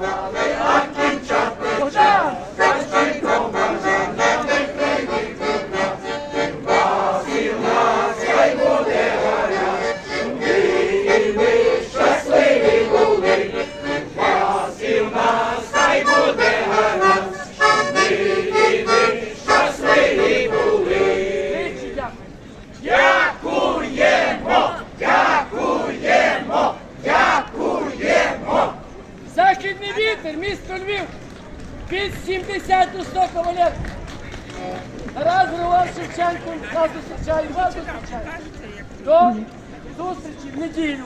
Hallelujah. Західний вітер, місто Львів. Під 70 до 100 кавалер. Раз Роман Шевченко, нас зустрічає, вас зустрічає. До зустрічі в неділю.